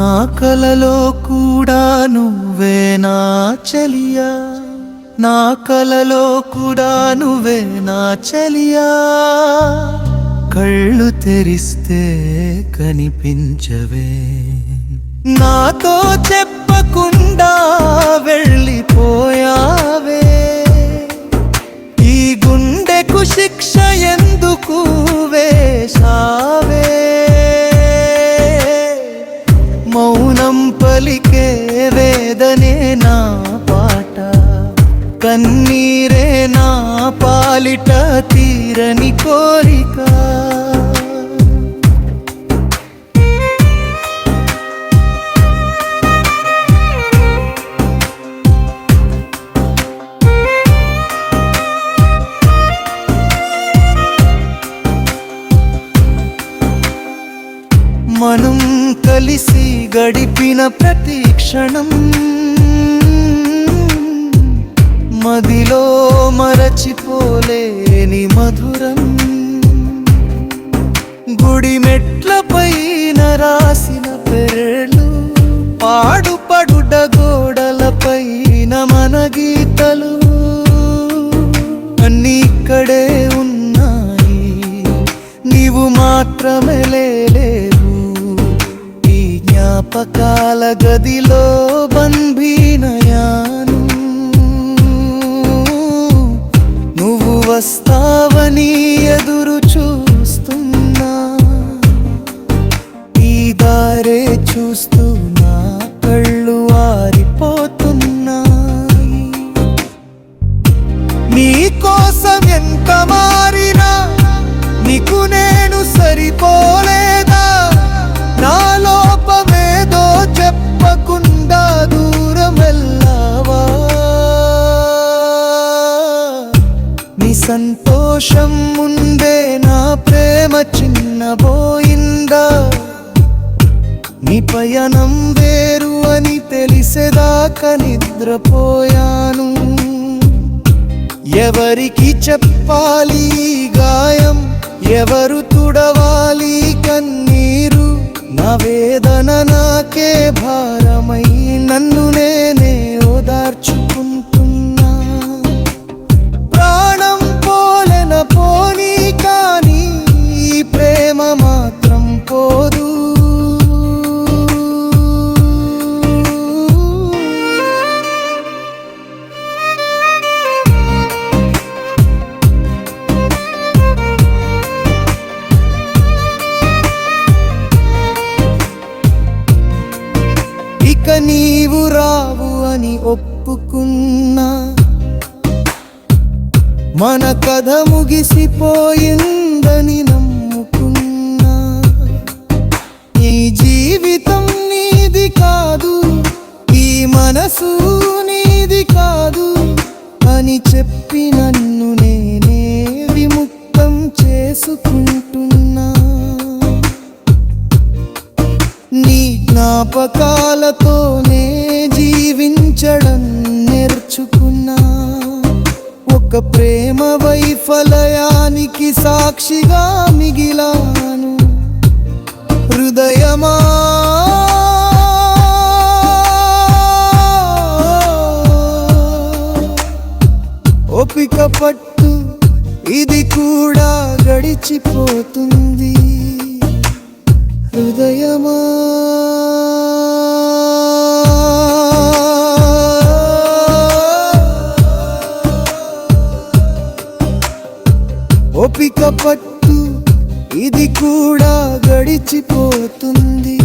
నా కలలో కూడా నువ్వే నా చలియా. నా కలలో కూడా నువ్వే నా చలియా. కళ్ళు తెరిస్తే కనిపించవే. నాతో చెప్పకుండా వెళ్ళిపో వేదనే నా పాట కన్నీరే నా పాలిట తీరని కోరిక. గడిపిన ప్రతి క్షణం మదిలో మరచిపోలేని మధురం. గుడి మెట్లపైన రాసిన పేర్లు పాడుపడుడ గోడలపైన మన గీతలు. అన్నీ ఇక్కడే ఉన్నాయి నీవు మాత్రమే లేలే జ్ఞాపకాల గదిలో బంధీనయాను నువ్వు వస్తావని ఎదురు చూస్తున్నా. ఈ దారే చూస్తున్నా కళ్ళు ఆరిపోతున్నాయి. నీ కోసం ఎంత మారిన సంతోషం ముందే నా ప్రేమ చిన్నబోయిందా నీ పయనం వేరు అని తెలిసేదాకా నిద్రపోయాను ఎవరికి చెప్పాలి గాయం ఎవరు తుడవాలి కన్నీరు నా వేదన నాకే భారమై నన్ను నేనే ఓదార్చు అని ఒప్పుకున్నా. మన కథ ముగిసిపోయిందని నమ్ముకున్నా. ఈ జీవితం నీది కాదు ఈ మనసు నీది కాదు అని చెప్పి నన్ను నేనే విముక్తం చేసుకుంటున్నా. నీ జ్ఞాపకాలతోనే జీవించ జీవించడం నేర్చుకున్నా. ఒక ప్రేమ వైఫలయానికి సాక్షిగా మిగిలాను. హృదయమా? ఓపిక పట్టు ఇది కూడా గడిచిపోతుంది. హృదయమా? పట్టు ఇది కూడా గడిచిపోతుంది.